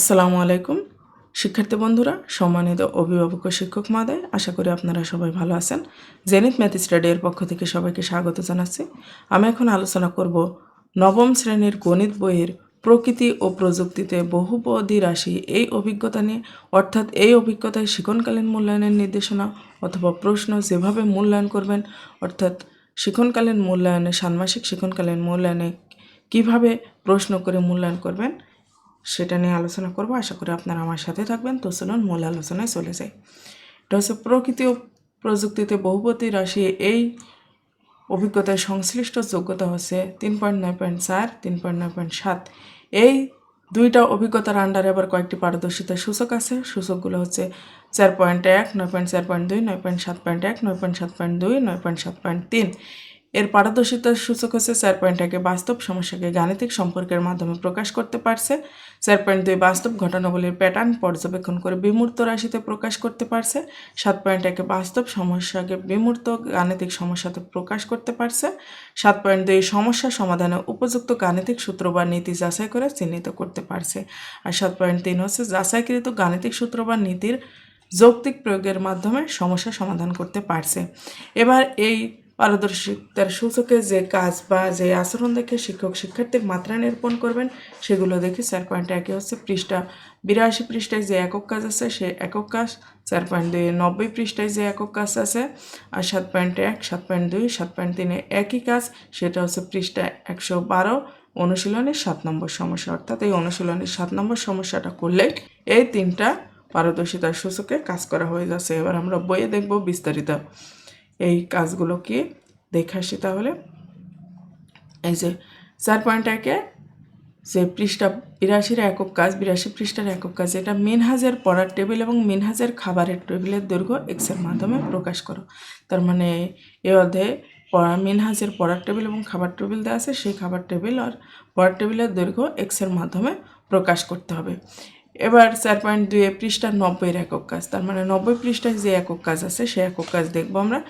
আসসালামু আলাইকুম। শিক্ষার্থী বন্ধুরা, সম্মানিত অভিভাবক ও শিক্ষক মাদায় আশা করি আপনারা সবাই ভালো আছেন। জেনিত ম্যাথ স্টাডির পক্ষ থেকে সবাইকে স্বাগত জানাচ্ছি। আমি এখন আলোচনা করব নবম শ্রেণির গণিত বইয়ের প্রকৃতি ও প্রযুক্তিতে বহুপদী রাশি এই অভিজ্ঞতা নিয়ে, অর্থাৎ এই অভিজ্ঞতায় শিক্ষণকালীন মূল্যায়নের নির্দেশনা অথবা প্রশ্ন যেভাবে মূল্যায়ন করবেন, অর্থাৎ শিক্ষণকালীন মূল্যায়নে ষান্মাসিক শিক্ষণকালীন মূল্যায়নে কীভাবে প্রশ্ন করে মূল্যায়ন করবেন সেটা নিয়ে আলোচনা করব। আশা করি আপনারা আমার সাথে থাকবেন। তো চলুন মূল আলোচনায় চলে যাই। এটা হচ্ছে প্রকৃতি ও প্রযুক্তিতে বহুপতি রাশি এই অভিজ্ঞতায় সংশ্লিষ্ট যোগ্যতা হচ্ছে তিন পয়েন্ট নয় পয়েন্ট চার, তিন পয়েন্ট নয় পয়েন্ট সাত। এই দুইটা অভিজ্ঞতার আন্ডারে আবার কয়েকটি পারদর্শিতার সূচক আছে। সূচকগুলো হচ্ছে চার পয়েন্ট এক, নয় পয়েন্ট চার পয়েন্ট দুই, নয় পয়েন্ট সাত পয়েন্ট এক, নয় পয়েন্ট সাত পয়েন্ট দুই, নয় পয়েন্ট সাত পয়েন্ট তিন। এর পারদর্শিতার সূচক হচ্ছে চার পয়েন্ট একে বাস্তব সমস্যাকে গাণিতিক সম্পর্কের মাধ্যমে প্রকাশ করতে পারছে। চার পয়েন্ট দুই বাস্তব ঘটনাবলীর প্যাটার্ন পর্যবেক্ষণ করে বিমূর্ত রাশিতে প্রকাশ করতে পারছে। সাত পয়েন্ট একে বাস্তব সমস্যাকে বিমূর্ত গাণিতিক সমস্যাতে প্রকাশ করতে পারছে। সাত পয়েন্ট দুই সমস্যা সমাধানে উপযুক্ত গাণিতিক সূত্র বা নীতি যাচাই করে চিহ্নিত করতে পারছে। আর সাত পয়েন্ট তিন হচ্ছে যাচাইকৃত গাণিতিক সূত্র বা নীতির যৌক্তিক প্রয়োগের মাধ্যমে সমস্যা সমাধান করতে পারছে। এবার এই পারদর্শিতার সূচকে যে কাজ বা যে আচরণ দেখে শিক্ষক শিক্ষার্থীর মাত্রা নিরূপণ করবেন, সেগুলো দেখি চার পয়েন্ট একে হচ্ছে পৃষ্ঠা। বিরাশি পৃষ্ঠায় যে একক কাজ আছে, সে একক কাজ, চার পয়েন্ট দুই নব্বই পৃষ্ঠায় যে একক কাজ আছে, আর সাত পয়েন্ট এক, সাত পয়েন্ট দুই, সাত পয়েন্ট তিনে একই কাজ, সেটা হচ্ছে পৃষ্ঠা একশো বারো। অনুশীলনের সাত নম্বর সমস্যা, অর্থাৎ এই অনুশীলনের সাত নম্বর সমস্যাটা করলে এই তিনটা পারদর্শিতার সূচকে কাজ করা হয়ে যাচ্ছে। এবার আমরা বইয়ে দেখব বিস্তারিত। এই কাজগুলো কি দেখে আসি তাহলে। এই যে চার পয়েন্ট একে যে পৃষ্ঠা, বিরাশির একক কাজ, বিরাশি পৃষ্ঠার একক কাজ, এটা মিনহাজের পড়ার টেবিল এবং মিনহাজের খাবারের টেবিলের দৈর্ঘ্য এক্সের মাধ্যমে প্রকাশ করো। তার মানে এ অধ্যায়ে পড়া, মিনহাজের পড়ার টেবিল এবং খাবার টেবিল দেওয়া আছে, সেই খাবার টেবিল আর পড়ার টেবিলের দৈর্ঘ্য এক্সের মাধ্যমে প্রকাশ করতে হবে। এবার চার পয়েন্ট দুয়ে পৃষ্ঠার নব্বইয়ের একক কাজ। তার মানে নব্বই পৃষ্ঠায় যে একক কাজ আছে, সেই একক কাজ দেখব আমরা।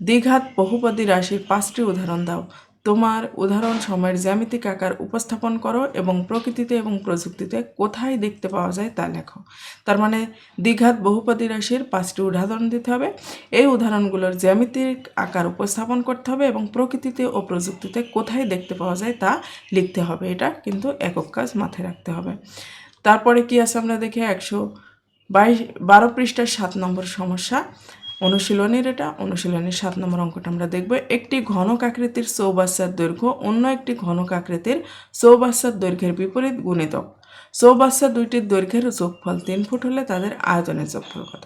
দ্বিঘাত বহুপদী রাশির পাঁচটি উদাহরণ দাও। তোমার উদাহরণ সময়ের জ্যামিতিক আকার উপস্থাপন করো এবং প্রকৃতিতে এবং প্রযুক্তিতে কোথায় দেখতে পাওয়া যায় তা লেখো। তার মানে দ্বিঘাত বহুপদী রাশির পাঁচটি উদাহরণ দিতে হবে। এই উদাহরণগুলোর জ্যামিতিক আকার উপস্থাপন করতে হবে এবং প্রকৃতিতে ও প্রযুক্তিতে কোথায় দেখতে পাওয়া যায় তা লিখতে হবে। এটা কিন্তু একক কাজ মাথায় রাখতে হবে। তারপরে কি আছে আমরা দেখি একশো বাইশ, বারো পৃষ্ঠার সাত নম্বর সমস্যা। অনুশীলনের এটা, অনুশীলনের সাত নম্বর অঙ্কটা আমরা দেখব। একটি ঘনক আকৃতির চৌবাচ্চার দৈর্ঘ্য অন্য একটি ঘনক আকৃতির চৌবাচ্চার দৈর্ঘ্যের বিপরীত গুণিতক। চৌবাচ্চা দুইটির দৈর্ঘ্যের যোগফল তিন ফুট হলে তাদের আয়তনের যোগফল কত?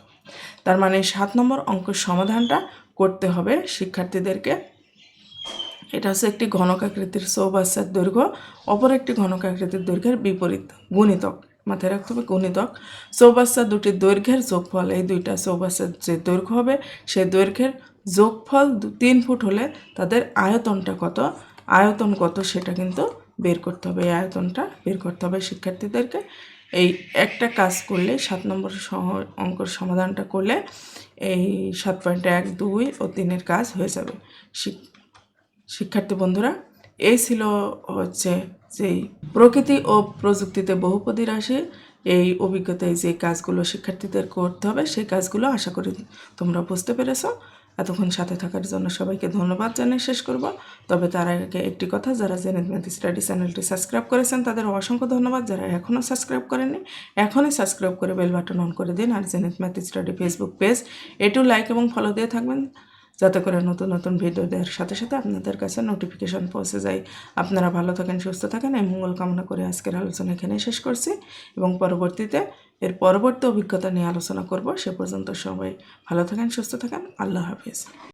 তার মানে সাত নম্বর অঙ্কের সমাধানটা করতে হবে শিক্ষার্থীদেরকে। এটা হচ্ছে একটি ঘনক আকৃতির চৌবাচ্চার দৈর্ঘ্য, অপর একটি ঘনক আকৃতির দৈর্ঘ্যের বিপরীত, গুণিতক, মাথায় রাখতে হবে গুণিতক। চৌবাচ্চা দুটি দৈর্ঘ্যের যোগফল, এই দুইটা চৌবাচ্চার যে দৈর্ঘ্য হবে সেই দৈর্ঘ্যের যোগফল তিন ফুট হলে তাদের আয়তনটা কত? আয়তন কত সেটা কিন্তু বের করতে হবে, এই আয়তনটা বের করতে হবে শিক্ষার্থীদেরকে। এই একটা কাজ করলে, সাত নম্বর সহ, অঙ্কর সমাধানটা করলে এই সাত পয়েন্ট এক দুই ও তিনের কাজ হয়ে যাবে। শিক্ষার্থী বন্ধুরা, এই ছিল হচ্ছে যেই প্রকৃতি ও প্রযুক্তিতে বহুপদী রাশি। এই অভিজ্ঞতায় যে কাজগুলো শিক্ষার্থীদের করতে হবে, সেই কাজগুলো আশা করি তোমরা বুঝতে পেরেছ। এতক্ষণ সাথে থাকার জন্য সবাইকে ধন্যবাদ জানিয়ে শেষ করব। তবে তার আগে একটি কথা, যারা জেনেদ ম্যাথ স্টাডি চ্যানেলটি সাবস্ক্রাইব করেছেন, তাদের অসংখ্য ধন্যবাদ। যারা এখনও সাবস্ক্রাইব করেননি, এখনই সাবস্ক্রাইব করে বেল বাটন অন করে দিন। আর জেনেদ ম্যাথ স্টাডি ফেসবুক পেজ এটু লাইক এবং ফলো দিয়ে থাকবেন। যাতে করে নতুন নতুন ভিডিও দেওয়ার সাথে সাথে আপনাদের কাছে নোটিফিকেশান পৌঁছে যায়। আপনারা ভালো থাকেন, সুস্থ থাকেন। এই মঙ্গল কামনা করে আজকের আলোচনা এখানে শেষ করছি এবং পরবর্তীতে এর পরবর্তী অভিজ্ঞতা নিয়ে আলোচনা করব। সে পর্যন্ত সবাই ভালো থাকেন, সুস্থ থাকেন। আল্লাহ হাফিজ।